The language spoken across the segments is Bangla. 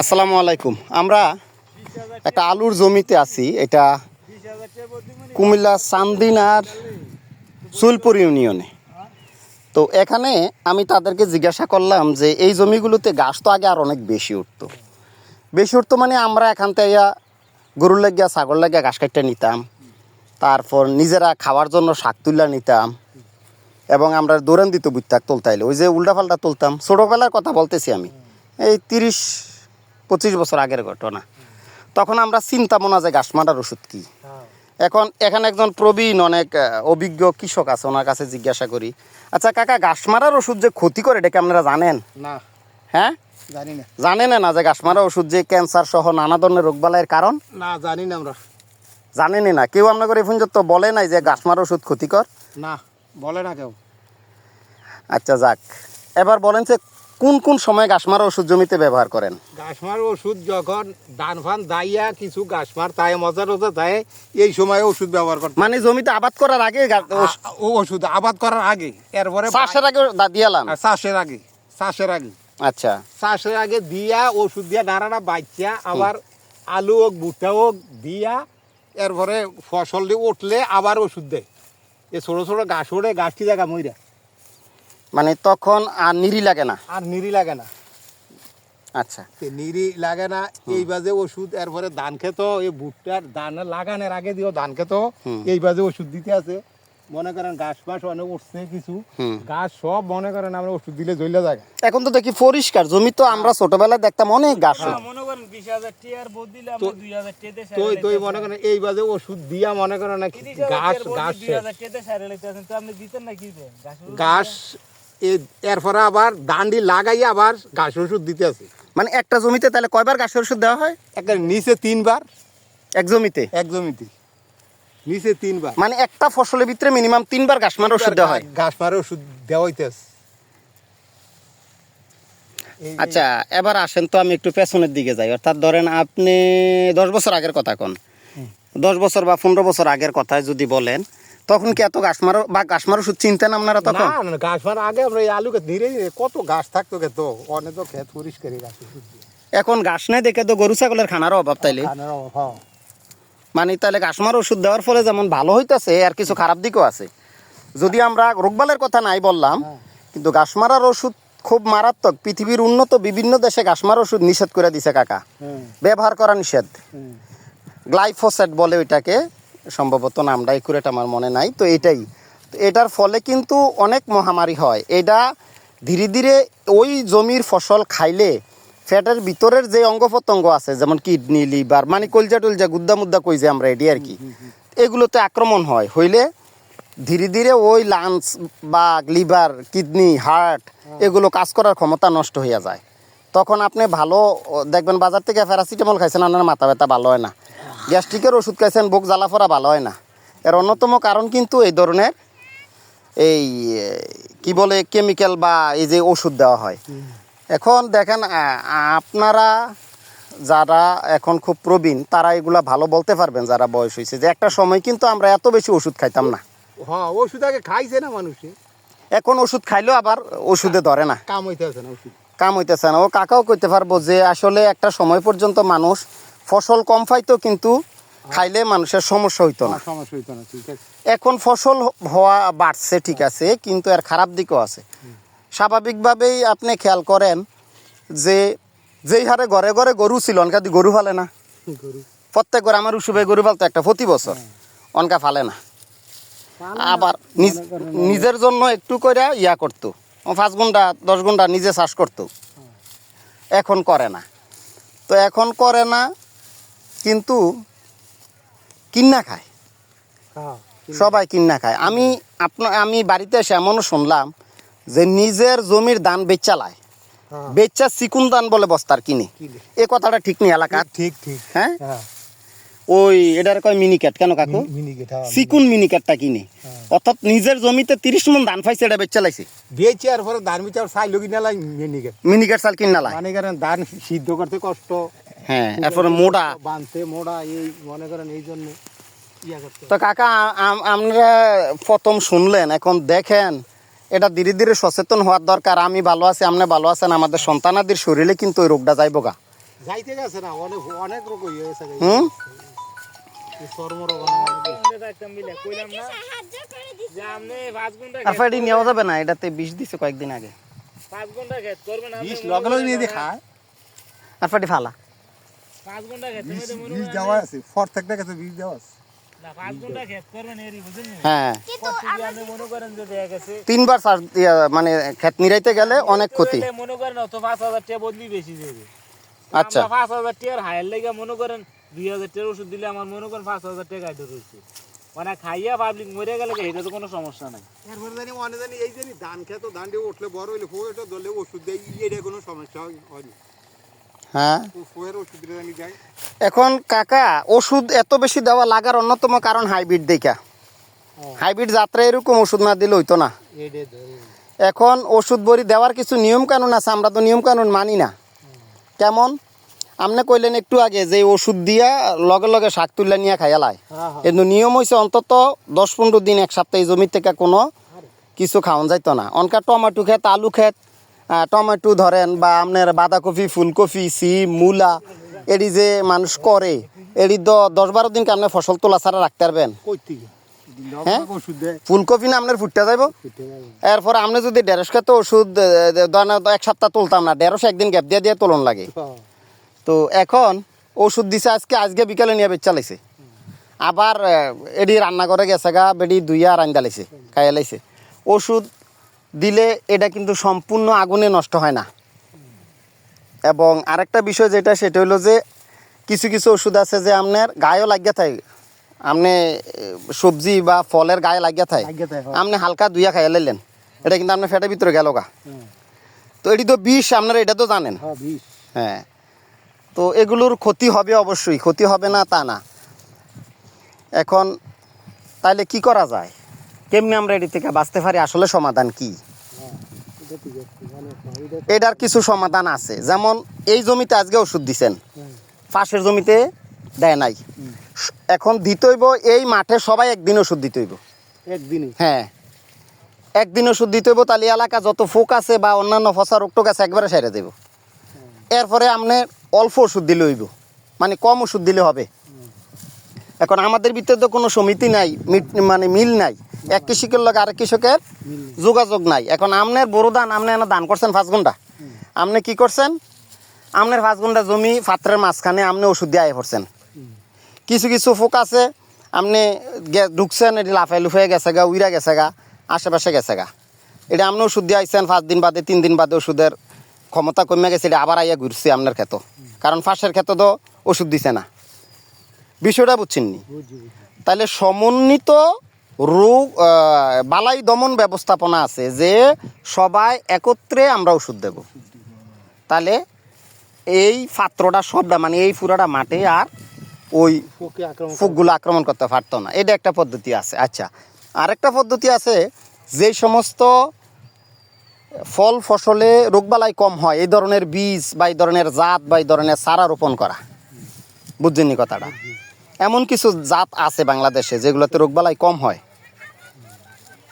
আসসালামু আলাইকুম। আমরা একটা আলুর জমিতে আছি, এটা কুমিল্লা চান্দিনার সুলপুর ইউনিয়নে। তো এখানে আমি তাদেরকে জিজ্ঞাসা করলাম যে, এই জমিগুলোতে ঘাস তো আগে আর অনেক বেশি উঠতো। বেশি উঠতো মানে আমরা এখান থেকে গরুর লাগিয়া ছাগল লাগিয়া ঘাস কাটতে নিতাম। তারপর নিজেরা খাওয়ার জন্য শাক তুলা নিতাম। এবং আমরা দৌড়ান দিত বুত্তাক তুলতাইলে, ওই যে উল্টাপাল্টা তুলতাম। ছোটোবেলার কথা বলতেছি আমি। এই তিরিশ পঁচিশ বছর আগের ঘটনা। তখন আমরা চিন্তা না যে ঘাস মারার ওষুধ কী? এখন এখানে একজন প্রবীণ অনেক অভিজ্ঞ কৃষক আছে ওনার কাছে জিজ্ঞাসা করি আচ্ছা কাকা ঘাস মারার ওষুধ যে ক্ষতি করে এটা কি আপনারা জানেন? না। হ্যাঁ? জানি না। জানেন না যে ঘাস মারার ওষুধ যে ক্যান্সার সহ নানা ধরনের রোগবালাইয়ের কারণ? না জানি না আমরা। জানেনই না। কেউ আপনাদের এই পর্যন্ত বলে নাই যে ঘাস মারার ওষুধ ক্ষতিকর? না বলে না কেউ। আচ্ছা যাক। এবার বলেন যে কোন কোন সময় মারার ওষুধ জমিতে ব্যবহার করেন? গাছমার ওষুধ যখন ধান ফান দাইয়া কিছু গাছমার তাই মজা টজা তাই এই সময় ওষুধ ব্যবহার করেন মানে জমিতে আবাদ করার আগে ওষুধ আবাদ করার আগে এরপরে চাষের আগে দিয়ালাম? চাষের আগে চাষের আগে। আচ্ছা। চাষের আগে দিয়া ওষুধ দিয়া নাড়াটা বাচ্চা আবার আলু হোক ভুট্টা হোক দিয়া এরপরে ফসল দিয়ে উঠলে আবার ওষুধ দেয়। এ ছোট ছোট গাছ ওড়ে গাছটি জায়গা মইরা? মানে তখন আর নিরি লাগে না? আর নিরি লাগে না। আচ্ছা। নিরি লাগে না এই বাজে ওষুধ এরপরে ধান খেত এই ভুট্টার ধান লাগানোর আগে দিও ধান খেত এই বাজে ওষুধ দিতে আছে। মনে করেন মাস অনেক উঠছে কিছু গাছ সব মনে করেন আমরা ওষুধ দিলে জ্বলে যায়। এখন তো দেখি পরিষ্কার জমি তো আমরা ছোটবেলায় দেখতাম অনেক ঘাস হতো। মনে করেন বিশ হাজার টিয়ার বোধ দিলে আমরা দুই হাজার টেতে তো তো মনে করেন এই বাজে ওষুধ দিয়া মনে করেন না গাছ গাছ দুই হাজার টেতে সারে তো আপনি দিতেন না কি গাছ এরপরে আবার দান্ডি লাগাই আবার ঘাস ওষুধ দিতে আছে। মানে একটা জমিতে তাহলে কয়বার ঘাসের ওষুধ দেওয়া হয়? একটা নিচে তিনবার। এক জমিতে? এক জমিতে। নিচে তিনবার। মানে একটা ফসলের ভিতরে মিনিমাম তিনবার ঘাস মারার ওষুধ দেওয়া হয়? ঘাস মারে ওষুধ দেওয়া হইতেছে। এই যে- আচ্ছা এবার আসেন তো আমি একটু পেছনের দিকে যাই। অর্থাৎ ধরেন আপনি দশ বছর আগের কথা কোন। দশ বছর বা পনেরো বছর আগের কথায় যদি বলেন তখন কি এত ঘাস মারো বা গাছ মারো ওষুধ চিনতেন আপনারা তখন? না গাছ মারা আগে আমরা এই আলু নিরে কত গাছ থাকতো খেত অনেক তো খেত গাছ ওষুধ এখন ঘাস নেই দেখে তো গরু ছাগলের খানারও অভাব তাইলে। খানার অভাব, হ্যাঁ। মানে তাহলে গাছ মারা ওষুধ দেওয়ার ফলে যেমন ভালো হইতেছে আর কিছু খারাপ দিকও আছে। যদি আমরা রোগবালের কথা নাই বললাম কিন্তু গাছ মারার ওষুধ খুব মারাত্মক। পৃথিবীর উন্নত বিভিন্ন দেশে গাছ মারার ওষুধ নিষেধ করে দিছে কাকা। ব্যবহার করা নিষেধ। গ্লাইফোসেট বলে ওইটাকে। সম্ভবত নামটা একুরেট আমার মনে নাই তো এটাই। তো এটার ফলে কিন্তু অনেক মহামারী হয়। এটা ধীরে ধীরে ওই জমির ফসল খাইলে ফ্যাটের ভিতরের যে অঙ্গ প্রত্যঙ্গ আছে যেমন কিডনি লিভার মানে কলজা টলজা গুদ্দা মুদ্দা কই যে আমরা এটি আর কি এগুলোতে আক্রমণ হয়। হইলে ধীরে ধীরে ওই লাংস বা লিভার কিডনি হার্ট এগুলো কাজ করার ক্ষমতা নষ্ট হইয়া যায়। তখন আপনি ভালো দেখবেন বাজার থেকে প্যারাসিটামল খাইছেন আপনার মাথা ব্যথা ভালো হয় না। গ্যাস্ট্রিকের ওষুধ খাইছেন বুক জ্বালাফোড়া ভালো হয় না। এর অন্যতম কারণ কিন্তু এই ধরনের এই কি বলে কেমিক্যাল বা এই যে ওষুধ দেওয়া হয়। এখন দেখেন আপনারা যারা এখন খুব প্রবীণ তারা এগুলা ভালো বলতে পারবেন যারা বয়স হয়েছে যে একটা সময় কিন্তু আমরা এত বেশি ওষুধ খাইতাম না। হ্যাঁ ওষুধ আগে খাইছে না মানুষে। এখন ওষুধ খাইলেও আবার ওষুধে ধরে না। কাম হইতে আছে না ওষুধ। কাম হইতেছে না। ও কাকাও কইতে পারব যে আসলে একটা সময় পর্যন্ত মানুষ ফসল কম পাইতো কিন্তু খাইলে মানুষের সমস্যা হইতো না। সমস্যা হইতো না ঠিক আছে। এখন ফসল হওয়া বাড়ছে ঠিক আছে কিন্তু এর খারাপ দিকও আছে। স্বাভাবিকভাবেই আপনি খেয়াল করেন যে যেই হারে ঘরে ঘরে গরু ছিল অনকা দি গরু ফালে না। প্রত্যেক ঘরে আমার উসুবে গরু ফালতো একটা প্রতি বছর অনকা ফালে না। আবার নিজ- নিজের জন্য একটু করে ইয়া করতো। পাঁচ ঘণ্টা দশ ঘণ্টা নিজে চাষ করতো। এখন করে না। তো এখন করে না কিন্তু কিন্না খায়। হ্যাঁ সবাই কিন্না খায়। আমি আপনার আমি বাড়িতে এসে এমনও শুনলাম যে নিজের জমির ধান বেচালায় হ্যাঁ। বেচা চিকুন দান বলে বস্তার কিনে। এ কথাটা ঠিক নেই এলাকার? ঠিক ঠিক হ্যাঁ? হ্যাঁ। ওই এটার কয় মিনিকেট কেন কাকু? হ্যাঁ চিকুন মিনিকেটটা কিনে। অর্থাৎ নিজের জমিতে তিরিশ মন ধান পাইছে এটা বেচা লাইছে। বেচে আর পরে ধান বিচার চাইলো কিনা লাই মিনিকেট মিনিকেট চাল কিনা লাই। মানে ধান সিদ্ধ করতে কষ্ট। হ্যাঁ এরপরে মোটা। বানতে মোড়া এই মনে করেন এই জন্য তো কাকা আম- আমরা প্রথম শুনলেন এখন দেখেন এটা ধীরে ধীরে সচেতন হওয়ার দরকার। আমি ভালো আছি আপনি ভালো আছেন আমাদের সন্তানাদের শরীরে কিন্তু ওই রোগটা যাইব গা। যাইতে গেছে না অনেক অনেক রোগ হয়ে গেছে হুম? চর্মরোগ আমরা থাকতাম মিলে কইলাম না যে আপনি পাঁচ ঘণ্টা আর ফাইডি নেওয়া যাবে না এটাতে বিষ দিছে কয়েকদিন আগে। পাঁচ ঘণ্টা খেত বিষ নিয়ে আর ফাটি ফালা। পাঁচ ঘণ্টা খেত মনে দেওয়া আছে দেওয়া আছে? হ্যাঁ। মনে তিনবার মানে ক্ষেত নিরাইতে গেলে অনেক ক্ষতি। মনে করেন অত পাঁচ হাজার টাকা বদলি বেশি দেবে। আচ্ছা। পাঁচ হাজার টাকার হায়ার লেগে মনে করেন দুই হাজার টাকার ওষুধ দিলে আমার মনে করেন পাঁচ হাজার টাকা আইডে রয়েছে। মানে খাইয়া পাবলিক মরে গেলে এটা তো কোনো সমস্যা নাই। এরপরে জানি অনেক জানি এই জানি ধান খেত ধান দিয়ে উঠলে বড় হইলে ওষুধ দেয় এটা কোনো সমস্যা হয়- হয়নি। হ্যাঁ। এখন কাকা ওষুধ এত বেশি দেওয়া লাগার অন্যতম কারণ হাইব্রিড দেখা। হাইব্রিড যাত্রা এরকম ওষুধ না দিলে হইতো না। এখন ওষুধ বড়ি দেওয়ার কিছু নিয়ম কানুন আছে আমরা তো নিয়ম কানুন মানি না। কেমন? আপনি কইলেন একটু আগে যে ওষুধ দিয়া লগে লগে শাক তুললে নিয়ে খাইয়ালায় হ্যাঁ হ্যাঁ। কিন্তু নিয়ম হয়েছে অন্তত দশ পনেরো দিন এক সপ্তাহ এই জমি থেকে কোনো কিছু খাওয়ান যাইতো না। অনকা টমাটো ক্ষেত আলু আহ, টমেটো ধরেন বা আপনার বাঁধাকপি ফুলকপি সিম মূলা এডি যে মানুষ করে এডি তো দশ বারো দিনকে আপনি ফসল তোলা ছাড়া রাখতে পারবেন। হ্যাঁ? ওষুধ ফুলকপি না আপনার ফুটতে যাইব? এরপর আপনি যদি দেড়শ খেতে ওষুধ এক সপ্তাহ তুলতাম না দেড়শো একদিন গ্যাপ দিয়ে দিয়ে তোলন লাগে। তো এখন ওষুধ দিছে আজকে আজকে বিকালে নিয়ে বেচা লাইছে। আবার এডি রান্না করে গেছে গা বেডি দুইয়া রান্দা লাইছে খাইয়া লাইছে। ওষুধ দিলে এটা কিন্তু সম্পূর্ণ আগুনে নষ্ট হয় না। এবং আরেকটা বিষয় যেটা সেটা হলো যে কিছু কিছু ওষুধ আছে যে আপনার গায়েও লাগিয়ে থাকে। আপনি সবজি বা ফলের গায়ে লাগিয়ে থাকে। আপনি হালকা দুইয়া খাইয়া লাইলেন। এটা কিন্তু আপনার ফেটের ভিতরে গেল গা। তো এটি তো বিষ আপনারা এটা তো জানেন। হ্যাঁ হ্যাঁ। তো এগুলোর ক্ষতি হবে অবশ্যই ক্ষতি হবে না তা না। এখন তাইলে কি করা যায়? কেমনি আমরা এটি থেকে বাঁচতে পারি? আসলে সমাধান কি? এটার কিছু সমাধান আছে। যেমন এই জমিতে আজকে ওষুধ দিছেন। পাশের জমিতে দেয় নাই। এখন দিতে হইব এই মাঠে সবাই একদিন ওষুধ দিতে হইব। একদিনই হ্যাঁ। একদিন ওষুধ দিতে হইব তাহলে এলাকা যত ফোক আছে বা অন্যান্য ফসা রোগ টোক আছে একবারে সেরে দেব। এরপরে আপনি অল্প ওষুধ দিলে হইব। মানে কম ওষুধ দিলে হবে। এখন আমাদের ভিতরে তো কোনো সমিতি নাই মানে মিল নাই। এক কৃষকের লগে আরেক কৃষকের যোগাযোগ নাই। এখন আপনার বড় দান আপনি দান করছেন পাঁচ ঘণ্টা। আপনি কি করছেন? আপনার পাঁচ ঘণ্টা জমি পাত্রের মাঝখানে আপনি ওষুধ দিয়ে আয় পড়ছেন কিছু কিছু ফোক আছে আপনি ঢুকছেন, এটি লাফাই লুফাই গেছে গা, উইরা গেছে গা, আশেপাশে গেছে গা। এটা আপনি ওষুধ দিয়ে আইসেন পাঁচ দিন বাদে, তিন দিন বাদে ওষুধের ক্ষমতা কমে গেছে, এটা আবার আইয়া ঘুরছে আপনার ক্ষেত। কারণ ফাঁসের ক্ষেত তো ওষুধ দিছে না। বিষয়টা বুঝছেননি? বুঝি বুঝি তাহলে সমন্বিত রোগ বালাই দমন ব্যবস্থাপনা আছে যে সবাই একত্রে আমরা ওষুধ দেব। তাহলে এই পাত্রটা সবটা মানে এই পুরাটা মাঠে আর ওই। ফুকগুলো আক্রমণ করতে পারতো না। এটা একটা পদ্ধতি আছে। আচ্ছা আরেকটা পদ্ধতি আছে যে সমস্ত ফল ফসলে রোগবালাই কম হয় এই ধরনের বীজ বা এই ধরনের জাত বা এই ধরনের সারা রোপণ করা। বুঝছেন কথাটা? এমন কিছু জাত আছে বাংলাদেশে যেগুলোতে রোগবালাই কম হয়।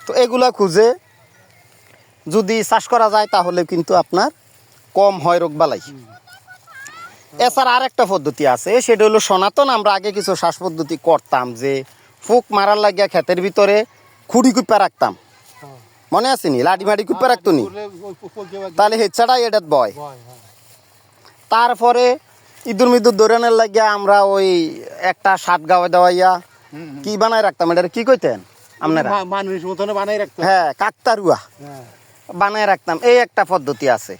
তো এগুলা খুঁজে যদি চাষ করা যায় তাহলে কিন্তু আপনার কম হয় রোগবালাই। এছাড়া আর একটা পদ্ধতি আছে সেটা হলো সনাতন। আমরা আগে কিছু শ্বাস পদ্ধতি করতাম যে ফুক মারার লাগিয়া ক্ষেতের ভিতরে খুঁড়ি কুপা রাখতাম। হ্যাঁ। মনে আছে নি? লাঠি মাটি কুপা রাখতো নি? তাহলে হেচ্ছাটাই এটাত বয় হ্যাঁ। তারপরে ইঁদুর মিদুর দৌড়ানোর লাগিয়া আমরা ওই একটা শার্ট গাওয়া দেওয়াইয়া। কি বানায় রাখতাম? এটা কি কইতেন আপনারা? মানুষ মতন বানাই রাখতাম। হ্যাঁ কাকতারুয়া। বানাই রাখতাম। এই একটা পদ্ধতি আছে।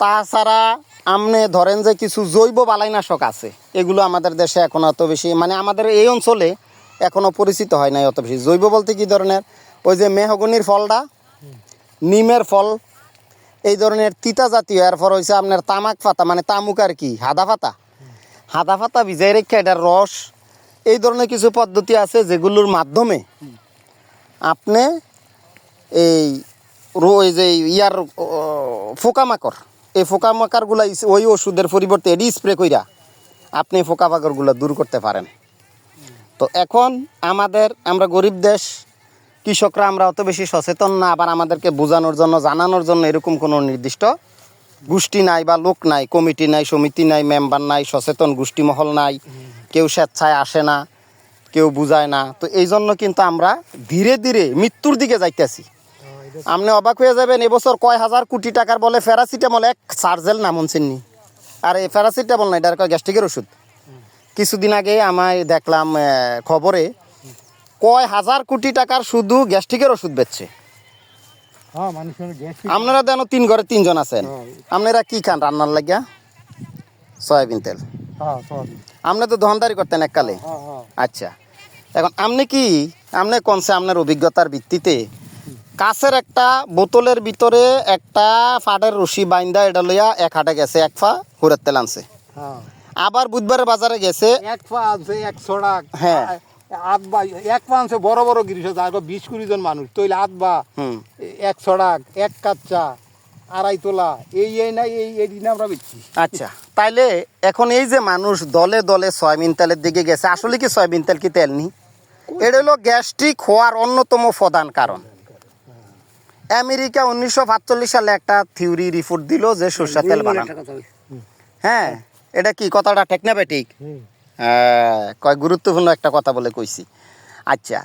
তাছাড়া আমনে ধরেন যে কিছু জৈব বালাইনাশক আছে এগুলো আমাদের দেশে এখন অত বেশি মানে আমাদের এই অঞ্চলে এখনও পরিচিত হয় নাই অত বেশি। জৈব বলতে কি ধরনের? ওই যে মেহগনির ফলটা নিমের ফল এই ধরনের তিতা জাতীয়, এরপর হয়েছে আপনার তামাক পাতা মানে তামুক আর কি, হাদা পাতা হাদা পাতা ভিজাই রেখে এটার রস, এই ধরনের কিছু পদ্ধতি আছে যেগুলোর মাধ্যমে আপনি এই এই যে ইয়ার পোকামাকড় এই পোকামাকড়গুলা ওই ওষুধের পরিবর্তে এডি স্প্রে কইরা আপনি পোকামাকড়গুলো দূর করতে পারেন। তো এখন আমাদের, আমরা গরিব দেশ কৃষকরা আমরা অত বেশি সচেতন না, আবার আমাদেরকে বোঝানোর জন্য, জানানোর জন্য এরকম কোনো নির্দিষ্ট গোষ্ঠী নাই বা লোক নাই, কমিটি নাই, সমিতি নাই, মেম্বার নাই, সচেতন গোষ্ঠী মহল নাই, কেউ স্বেচ্ছায় আসে না, কেউ বুঝায় না। তো এই জন্য কিন্তু আমরা ধীরে ধীরে মৃত্যুর দিকে যাইতেছি। আপনি অবাক হয়ে যাবেন, এবছর কয় হাজার কোটি টাকার বলে প্যারাসিটামল, এক সার্জেল নাম শুনছেননি আর এই প্যারাসিটামল না, এটা গ্যাস্ট্রিকের ওষুধ। কিছুদিন আগে আমায় দেখলাম খবরে কয় হাজার কোটি টাকার শুধু গ্যাস্ট্রিকের ওষুধ বেচছে? হ্যাঁ আপনারা দেন তিন ঘরে তিনজন আছেন হ্যাঁ। আপনারা কি খান রান্নার লাগিয়া? সয়াবিন তেল। হ্যাঁ আপনি তো দোকানদারি করতেন এককালে। আচ্ছা এখন আপনি কি আপনি কোনসে আপনার অভিজ্ঞতার ভিত্তিতে কাছের একটা বোতলের ভিতরে একটা ফাটের রশি বাইন্দা এটা লইয়া এক হাটে গেছে এক ফা হুরের তেল আনছে। আবার বুধবারের বাজারে গেছে। এক পা আছে এক ছড়া হ্যাঁ। আট বা এক আছে বড় বড় গিরিশ আছে আর বিশ কুড়ি জন মানুষ। তৈলে আট বা হুম। এক ছড়াক এক কাচ্চা আড়াই তোলা এই এই না এই এই দিনে আমরা বেচছি আচ্ছা তাইলে এখন এই যে মানুষ দলে দলে সয়াবিন তেলের দিকে গেছে আসলে কি সয়াবিন তেল কি তেল নি? এটা হলো গ্যাস্ট্রিক হওয়ার অন্যতম প্রধান কারণ। আমেরিকা উনিশশো সাতচল্লিশ সালে একটা থিওরি রিপোর্ট দিল যে সরষের তেল বানান। হ্যাঁ এটা কি কথাটা টেকনাবেটিক হ্যাঁ কয় গুরুত্বপূর্ণ একটা কথা বলে কইছি। আচ্ছা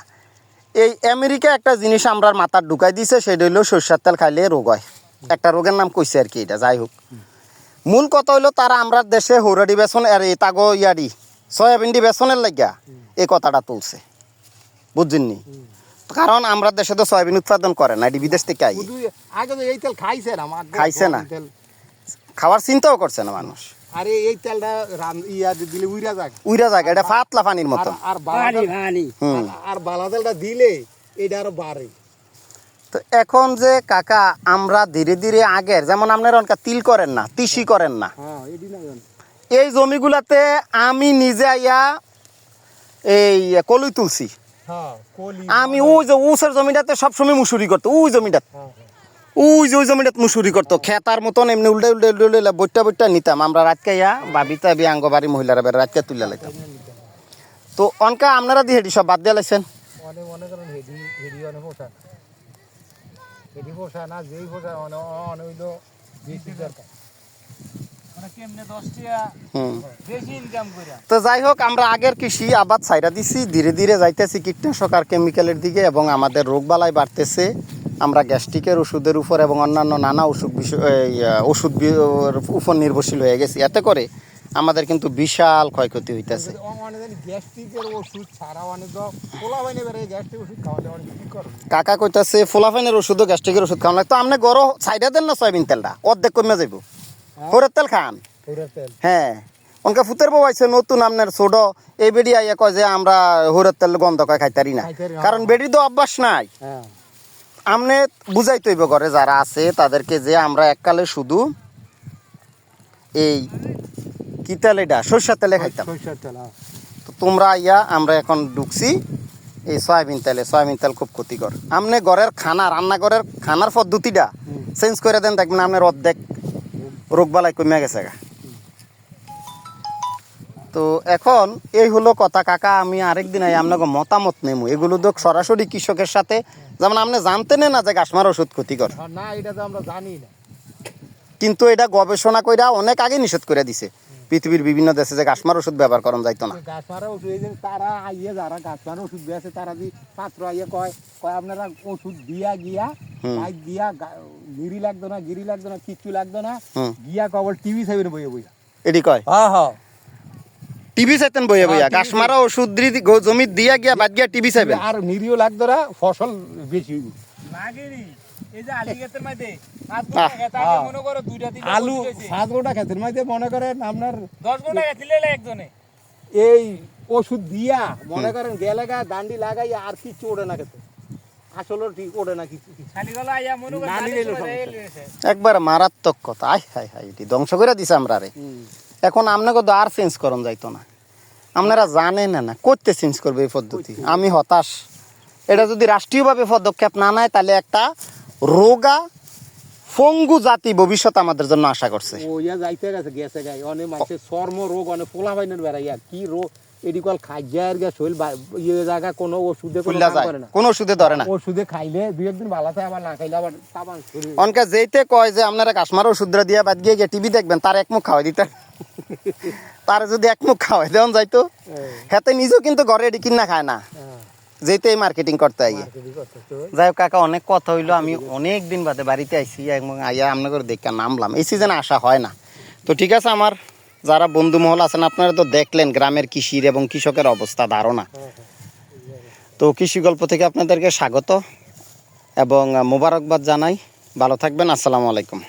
এই আমেরিকা একটা জিনিস আমরার মাথার ঢুকাই দিছে সেটা হলো সরষের তেল খাইলে রোগ হয়। একটা রোগের নাম কইছে আর কি এটা যাই হোক। মূল কথা হইল তারা আমরা দেশে হৌরাডি বেসন আর এই তাগো ইয়াডি সয়াবিনডি বেসনের লাগিয়া এই কথাটা তুলছে। বুঝছেননি? কারণ আমরা দেশে তো সয়াবিন উৎপাদন করে না এটি বিদেশ থেকে আই খাইছে না আমার খাওয়ার চিন্তাও করছে না মানুষ। আরে এই তেলটা রান ইয়া দিলে উইরা যাক। উইরা জায়গা এটা ফাতলা পানির মতন আর হুম। আর- বালা তেলটা দিলে এটা আরও বাড়ে। তো এখন যে কাকা আমরা ধীরে ধীরে আগের যেমন আপনারা অনেক তিল করেন না তিসি করেন না। হ্যাঁ এই জমিগুলাতে আমি নিজে আইয়া এই কলুই তুলছি। হ্যাঁ আমি ওই যে উসের জমিটাতে সবসময় মুসুরি করতো ওই জমিটা হ্যাঁ হ্যাঁ। ওই যে ওই জমিটাত মুসুরি করতো খেতার মতন এমনি উল্টে উল্টে উল্টে উল্টে বইটা বইটা নিতাম। আমরা রাতকে ইয়া বাবিতা বি আঙ্গবাড়ি মহিলারা বের রাতকে তুলে লাইতাম। তো অনকা আপনারা দিয়ে হেডি সব বাদ দিয়ে লাইছেন? মনে তো যাই হোক আমরা আগের কৃষি আবাদ ছাইরা দিছি। ধীরে ধীরে যাইতেছি কীটনাশক আর কেমিক্যালের দিকে এবং আমাদের রোগবালাই বাড়তেছে। আমরা গ্যাস্ট্রিকের ওষুধের উপর এবং অন্যান্য নানা ওষুধ ওষুধ উপর নির্ভরশীল হয়ে গেছি। এতে করে আমাদের কিন্তু বিশাল ক্ষয়ক্ষতি হইতেছে। ওষুধ ওষুধ অনেক কি করবে? কাকা কইতাছে ফোলাফাইনের ওষুধও গ্যাস্ট্রিকের ওষুধ খাওয়ান লাগে তো আপনি গরো ছাইডা দেন না সয়াবিন তেলটা? অর্ধেক কমে যাইব। হরের তেল খান? হ্যাঁ। অনকা ফুতের বউ আইছে নতুন আপনার ছোট। এই বেডি আইয়া কয় যে আমরা হরের তেল গন্ধ কয় খাইতারি না। কারণ বেডি তো অভ্যাস নাই। হ্যাঁ। আমনে বুঝাই তৈব ঘরে যারা আছে তাদেরকে যে আমরা এককালে শুধু এই কি তেল এটা সরষের তেলে খাইতাম হ্যাঁ। তো তোমরা আইয়া আমরা এখন ঢুকছি এই সয়াবিন তেলে। সয়াবিন তেল খুব ক্ষতিকর। আমনে ঘরের খানা রান্নাঘরের খানার পদ্ধতিটা চেঞ্জ করে দেন দেখবেন আপনার অর্ধেক রোগবালাই কমে গেছে গা। তো এখন এই হলো কথা কাকা আমি আরেকদিন আই আপনাকে মতামত নেব এগুলো তো সরাসরি কৃষকের সাথে যেমন আপনি জানতেন না যে গাছমার ওষুধ ক্ষতিকর। না এটা তো আমরা জানি না। কিন্তু এটা গবেষণা কইরা অনেক আগে নিষেধ করে দিছে। পৃথিবীর বিভিন্ন দেশে যে গাছমার ওষুধ ব্যবহার করা যাইতো না। ওষুধ এই তারা আইয়ে যারা গাছ মারা ওষুধ দিয়েছে তারা যে পাত্র আইয়ে কয় কয় আপনারা ওষুধ দিয়া গিয়া হুম। দিয়া গিরি লাগতো না গিরি লাগতো না কিচ্ছু লাগতো না হুম। গিয়া কবল টিভি সাইবেন বইয়ে বইয়া। এটি কয়? হ্যাঁ হ্যাঁ। টিভি চাইতেন বইয়া বইয়া। গাছ মারা ওষুধ জমি দিয়া গিয়া বাদ গিয়া টিভি চাইবেন আর নিরিও লাগতো না ফসল বেশি আলি খেত সাত গোটা খেতের মধ্যে মনে করেন আপনার দশ গোটা গেছিলে একজনে। এই ওষুধ দিয়া মনে করেন গেলে গা দান্ডি লাগাই আর কিচ্ছু ওঠে না খেতে। আসলে ঠিক ওঠে না কিছু কিছু। মনে। একবার মারাত্মক কথা। আই হাই হাই এটি ধ্বংস করে দিছে আমরা রে এখন আপনাকে তো আর চেঞ্জ করন যাইতো না। আপনারা জানেন না করতে চেঞ্জ করবে এই পদ্ধতি। আমি হতাশ। এটা যদি রাষ্ট্রীয়ভাবে পদক্ষেপ না নেয় তাহলে একটা রোগা ফঙ্গু জাতি ভবিষ্যৎ আমাদের জন্য আশা করছে। ওইয়া যাইতে গেছে গেছে গাই অনেক মানুষের চর্ম রোগ অনেক পোলা বাইনের বেড়াইয়া কি রোগ? খাইয়ার গে শরীর ইয়ে জায়গা কোনো ওষুধে করে না। কোনো ওষুধে ধরে না। ওষুধে খাইলে দুই একদিন ভালো থাকে আবার না খাইলে আবার তাবান শরীর। অনকা যেইতে কয় যে আপনারা কাশ্মার ওষুধরা দিয়ে বাদ গিয়ে গিয়ে টিভি দেখবেন তার এক মুখ খাওয়াই দিতে। তার যদি এক মুখ খাওয়াই দেওয়া যাইতো। হাতে নিজেও কিন্তু ঘরে এটি কিনা খায় না। যেতে মার্কেটিং করতে আইয়ে। যাই হোক কাকা অনেক কথা হইল। আমি অনেক দিন বাদে বাড়িতে আইসি এবং আইয়া আপনাদের দেখে নামলাম। এই সিজনে আসা হয় না। তো ঠিক আছে আমার যারা বন্ধু মহল আছেন আপনারা তো দেখলেন গ্রামের কৃষির এবং কৃষকের অবস্থা ধারণা। তো কৃষি গল্প থেকে আপনাদেরকে স্বাগত এবং মোবারকবাদ জানাই। ভালো থাকবেন আসসালামু আলাইকুম।